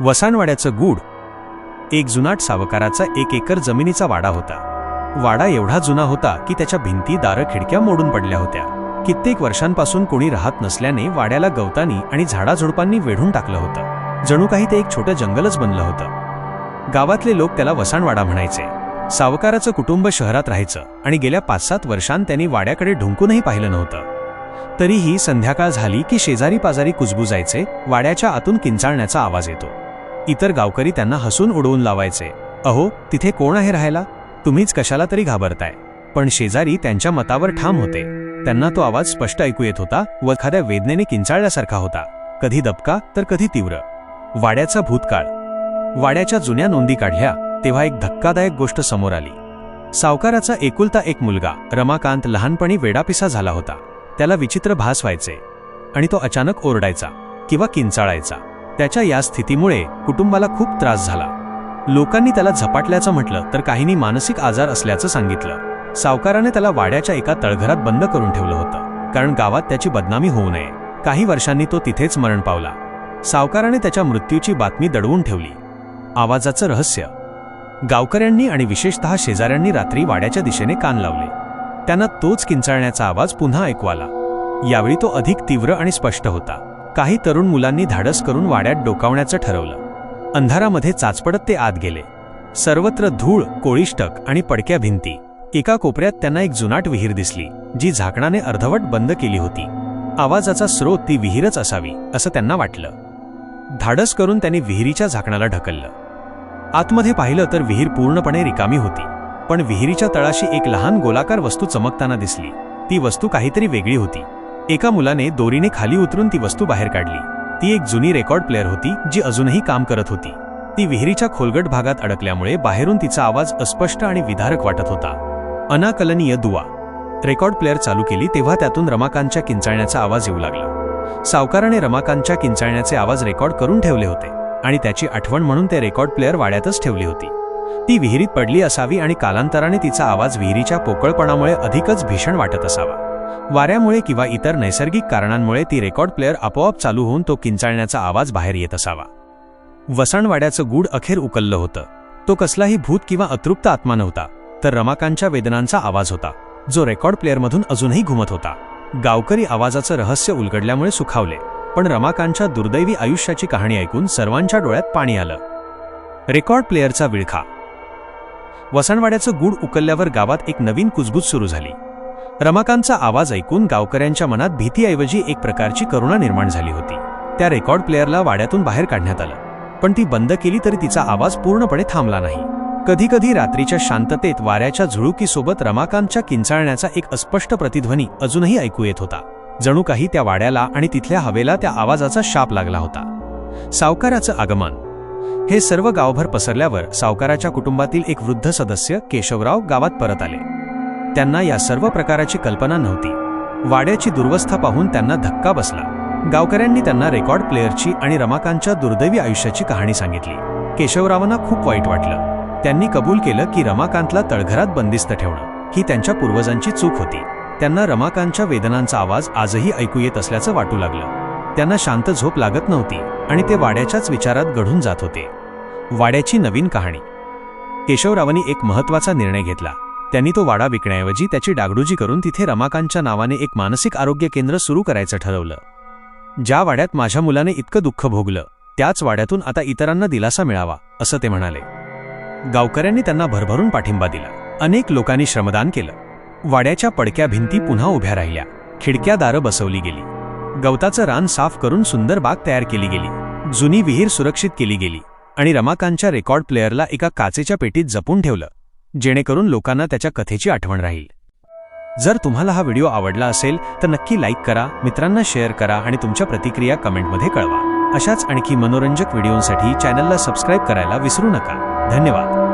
वसानवाड्याचं गूढ. एक जुनाट सावकाराचा एक एकर जमिनीचा वाडा होता. वाडा एवढा जुना होता की त्याच्या भिंती दारं खिडक्या मोडून पडल्या होत्या. कित्येक वर्षांपासून कोणी राहत नसल्याने वाड्याला गवतानी आणि झाडाझुडपांनी वेढून टाकलं होतं. जणू काही ते एक छोटं जंगलच बनलं होतं. गावातले लोक त्याला वसाणवाडा म्हणायचे. सावकाराचं कुटुंब शहरात राहायचं आणि गेल्या पाच सात वर्षांत त्यांनी वाड्याकडे ढुंकूनही पाहिलं नव्हतं. तरीही संध्याकाळ झाली की शेजारी पाजारी कुजबुजायचे वाड्याच्या आतून किंचाळण्याचा आवाज येतो. इतर गावकरी त्यांना हसून उडवून लावायचे. अहो तिथे कोण आहे राहायला? तुम्हीच कशाला तरी घाबरताय. पण शेजारी त्यांच्या मतावर ठाम होते. त्यांना तो आवाज स्पष्ट ऐकू येत होता व एखाद्या वेदनेने किंचाळल्यासारखा होता. कधी दबका तर कधी तीव्र. वाड्याचा भूतकाळ. वाड्याच्या जुन्या नोंदी काढल्या तेव्हा एक धक्कादायक गोष्ट समोर आली. सावकाराचा एकुलता एक मुलगा रमाकांत लहानपणी वेडापिसा झाला होता. त्याला विचित्र भास व्हायचे. आणि तो अचानक ओरडायचा किंवा किंचाळायचा. त्याच्या या स्थितीमुळे कुटुंबाला खूप त्रास झाला. लोकांनी त्याला झपाटल्याचं म्हटलं तर काहींनी मानसिक आजार असल्याचं सांगितलं. सावकाराने त्याला वाड्याच्या एका तळघरात बंद करून ठेवलं होतं कारण गावात त्याची बदनामी होऊ नये. काही वर्षांनी तो तिथेच मरण पावला. सावकाराने त्याच्या मृत्यूची बातमी दडवून ठेवली. आवाजाचं रहस्य. गावकऱ्यांनी आणि विशेषतः शेजाऱ्यांनी रात्री वाड्याच्या दिशेने कान लावले. त्यांना तोच किंचाळण्याचा आवाज पुन्हा ऐकू आला. यावेळी तो अधिक तीव्र आणि स्पष्ट होता. काही तरुण मुलांनी धाडस करून वाड्यात डोकावण्याचं ठरवलं. अंधारामध्ये चाचपडत ते आत गेले. सर्वत्र धूळ कोळीष्टक आणि पडक्या भिंती. एका कोपऱ्यात त्यांना एक जुनाट विहीर दिसली जी झाकणाने अर्धवट बंद केली होती. आवाजाचा स्रोत ती विहीरच असावी असं त्यांना वाटलं. धाडस करून त्यांनी विहिरीच्या झाकणाला ढकललं. आतमध्ये पाहिलं तर विहीर पूर्णपणे रिकामी होती पण विहिरीच्या तळाशी एक लहान गोलाकार वस्तू चमकताना दिसली. ती वस्तू काहीतरी वेगळी होती. एका मुलाने दोरीने खाली उतरून ती वस्तू बाहेर काढली. ती एक जुनी रेकॉर्ड प्लेअर होती जी अजूनही काम करत होती. ती विहिरीच्या खोलगट भागात अडकल्यामुळे बाहेरून तिचा आवाज अस्पष्ट आणि विधारक वाटत होता. अनाकलनीय दुवा. रेकॉर्ड प्लेअर चालू केली तेव्हा त्यातून रमाकांतच्या किंचाळण्याचा आवाज येऊ लागला. सावकाराने रमाकांतच्या किंचाळण्याचे आवाज रेकॉर्ड करून ठेवले होते आणि त्याची आठवण म्हणून ते रेकॉर्ड प्लेअर वाड्यातच ठेवली होती. ती विहिरीत पडली असावी आणि कालांतराने तिचा आवाज विहिरीच्या पोकळपणामुळे अधिकच भीषण वाटत असावा. वाऱ्यामुळे किंवा इतर नैसर्गिक कारणांमुळे ती रेकॉर्ड प्लेअर आपोआप चालू होऊन तो किंचाळण्याचा आवाज बाहेर येत असावा. वसणवाड्याचं गूढ अखेर उकललं होतं. तो कसलाही भूत किंवा अतृप्त आत्मा नव्हता तर रमाकांच्या वेदनांचा आवाज होता जो रेकॉर्ड प्लेअरमधून अजूनही घुमत होता. गावकरी आवाजाचं रहस्य उलगडल्यामुळे सुखावले पण रमाकांच्या दुर्दैवी आयुष्याची कहाणी ऐकून सर्वांच्या डोळ्यात पाणी आलं. रेकॉर्ड प्लेअरचा विळखा. वसणवाड्याचं गूढ उकलल्यावर गावात एक नवीन कुजबूज सुरू झाली. रमाकांतचा आवाज ऐकून गावकऱ्यांच्या मनात भीतीऐवजी एक प्रकारची करुणा निर्माण झाली होती. त्या रेकॉर्ड प्लेअरला वाड्यातून बाहेर काढण्यात आलं. पण ती बंद केली तरी तिचा आवाज पूर्णपणे थांबला नाही. कधीकधी रात्रीच्या शांततेत वाऱ्याच्या झुळुकीसोबत रमाकांतच्या किंचाळण्याचा एक अस्पष्ट प्रतिध्वनी अजूनही ऐकू येत होता. जणू काही त्या वाड्याला आणि तिथल्या हवेला त्या आवाजाचा शाप लागला होता. सावकाराचं आगमन. हे सर्व गावभर पसरल्यावर सावकाराच्या कुटुंबातील एक वृद्ध सदस्य केशवराव गावात परत आले. त्यांना या सर्व प्रकाराची कल्पना नव्हती. वाड्याची दुर्वस्था पाहून त्यांना धक्का बसला. गावकऱ्यांनी त्यांना रेकॉर्ड प्लेअरची आणि रमाकांतच्या दुर्दैवी आयुष्याची कहाणी सांगितली. केशवरावांना खूप वाईट वाटलं. त्यांनी कबूल केलं की रमाकांतला तळघरात बंदिस्त ठेवणं ही त्यांच्या पूर्वजांची चूक होती. त्यांना रमाकांतच्या वेदनांचा आवाज आजही ऐकू येत असल्याचं वाटू लागलं. त्यांना शांत झोप लागत नव्हती आणि ते वाड्याच्याच विचारात घडून जात होते. वाड्याची नवीन कहाणी. केशवरावांनी एक महत्त्वाचा निर्णय घेतला. त्यांनी तो वाडा विकण्याऐवजी त्याची डागडुजी करून तिथे रमाकांतच्या नावाने एक मानसिक आरोग्य केंद्र सुरू करायचं ठरवलं. ज्या वाड्यात माझ्या मुलाने इतकं दुःख भोगलं त्याच वाड्यातून आता इतरांना दिलासा मिळावा असं ते म्हणाले. गावकऱ्यांनी त्यांना भरभरून पाठिंबा दिला. अनेक लोकांनी श्रमदान केलं. वाड्याच्या पडक्या भिंती पुन्हा उभ्या राहिल्या. खिडक्या दारं बसवली गेली. गवताचं रान साफ करून सुंदर बाग तयार केली गेली. जुनी विहीर सुरक्षित केली गेली. आणि रमाकांतच्या रेकॉर्ड प्लेअरला एका काचेच्या पेटीत जपून ठेवलं. जेणेकरून लोकांना त्याच्या कथेची आठवण राहील. जर तुम्हाला हा व्हिडिओ आवडला असेल तर नक्की लाईक करा मित्रांना शेअर करा आणि तुमच्या प्रतिक्रिया कमेंटमध्ये कळवा. अशाच आणखी मनोरंजक व्हिडिओंसाठी चॅनलला सबस्क्राईब करायला विसरू नका. धन्यवाद.